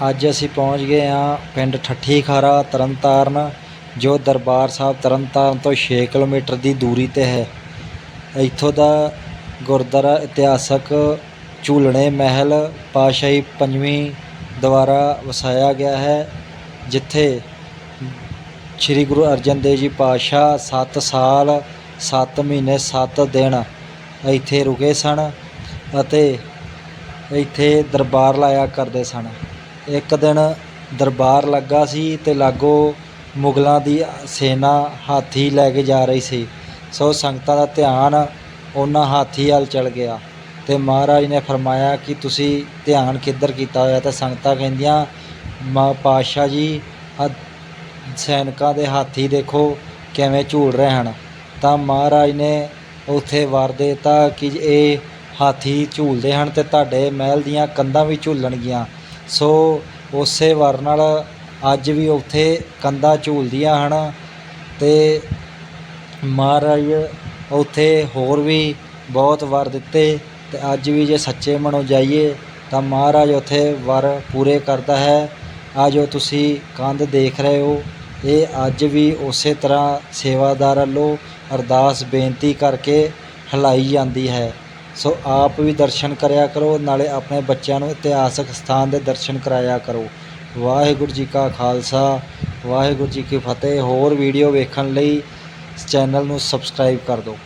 ਅੱਜ ਅਸੀਂ ਪਹੁੰਚ ਗਏ ਹਾਂ ਪਿੰਡ ਠੱਠੀ ਖਾਰਾ ਤਰਨਤਾਰਨ, ਜੋ ਦਰਬਾਰ ਸਾਹਿਬ ਤਰਨਤਾਰਨ ਤੋਂ 6 ਕਿਲੋਮੀਟਰ ਦੀ ਦੂਰੀ ਤੇ ਹੈ। ਇੱਥੋਂ ਦਾ ਗੁਰਦੁਆਰਾ ਇਤਿਹਾਸਕ ਝੂਲਣੇ ਮਹਿਲ ਪਾਤਸ਼ਾਹੀ ਪੰਜਵੀਂ ਦੁਆਰਾ ਵਸਾਇਆ ਗਿਆ ਹੈ, ਜਿੱਥੇ ਸ੍ਰੀ ਗੁਰੂ ਅਰਜਨ ਦੇਵ ਜੀ ਪਾਤਸ਼ਾਹ 7 ਸਾਲ 7 ਮਹੀਨੇ 7 ਦਿਨ ਇੱਥੇ ਰੁਕੇ ਸਨ ਅਤੇ ਇੱਥੇ ਦਰਬਾਰ ਲਾਇਆ ਕਰਦੇ ਸਨ। ਇੱਕ ਦਿਨ ਦਰਬਾਰ ਲੱਗਾ ਸੀ ਅਤੇ ਲਾਗੋ ਮੁਗਲਾਂ ਦੀ ਸੈਨਾ ਹਾਥੀ ਲੈ ਕੇ ਜਾ ਰਹੀ ਸੀ। ਸੋ ਸੰਗਤਾਂ ਦਾ ਧਿਆਨ ਉਹਨਾਂ ਹਾਥੀ ਵੱਲ ਚਲ ਗਿਆ ਅਤੇ ਮਹਾਰਾਜ ਨੇ ਫਰਮਾਇਆ ਕਿ ਤੁਸੀਂ ਧਿਆਨ ਕਿੱਧਰ ਕੀਤਾ ਹੋਇਆ? ਤਾਂ ਸੰਗਤਾਂ ਕਹਿੰਦੀਆਂ, ਮਾ ਪਾਤਸ਼ਾਹ ਜੀ, ਆਹ ਸੈਨਿਕਾਂ ਦੇ ਹਾਥੀ ਦੇਖੋ ਕਿਵੇਂ ਝੂਲ ਰਹੇ ਹਨ। ਤਾਂ ਮਹਾਰਾਜ ਨੇ ਉੱਥੇ ਵਰ ਦੇਤਾ ਕਿ ਇਹ ਹਾਥੀ ਝੂਲਦੇ ਹਨ ਅਤੇ ਤੁਹਾਡੇ ਮਹਿਲ ਦੀਆਂ ਕੰਧਾਂ ਵੀ ਝੂਲਣਗੀਆਂ। ਸੋ ਉਸੇ ਵਰ ਨਾਲ ਅੱਜ ਵੀ ਉੱਥੇ ਕੰਧਾਂ ਝੂਲਦੀਆਂ ਹਨ ਅਤੇ ਮਹਾਰਾਜ ਉੱਥੇ ਹੋਰ ਵੀ ਬਹੁਤ ਵਰ ਦਿੱਤੇ ਅਤੇ ਅੱਜ ਵੀ ਜੇ ਸੱਚੇ ਮਨੋਂ ਜਾਈਏ ਤਾਂ ਮਹਾਰਾਜ ਉੱਥੇ ਵਰ ਪੂਰੇ ਕਰਦਾ ਹੈ। ਆ ਜੋ ਤੁਸੀਂ ਕੰਧ ਦੇਖ ਰਹੇ ਹੋ। ਇਹ ਅੱਜ ਵੀ ਉਸੇ ਤਰ੍ਹਾਂ ਸੇਵਾਦਾਰ ਵੱਲੋਂ ਅਰਦਾਸ ਬੇਨਤੀ ਕਰਕੇ ਹਿਲਾਈ ਜਾਂਦੀ ਹੈ। ਸੋ ਆਪ ਵੀ ਦਰਸ਼ਨ ਕਰਿਆ ਕਰੋ, ਨਾਲੇ ਆਪਣੇ ਬੱਚਿਆਂ ਨੂੰ ਇਤਿਹਾਸਕ ਸਥਾਨ ਦੇ ਦਰਸ਼ਨ ਕਰਾਇਆ ਕਰੋ। ਵਾਹਿਗੁਰੂ ਜੀ ਕਾ ਖਾਲਸਾ, ਵਾਹਿਗੁਰੂ ਜੀ ਕੀ ਫਤਿਹ। ਹੋਰ ਵੀਡੀਓ ਵੇਖਣ ਲਈ ਚੈਨਲ ਨੂੰ ਸਬਸਕ੍ਰਾਈਬ ਕਰ ਦਿਓ।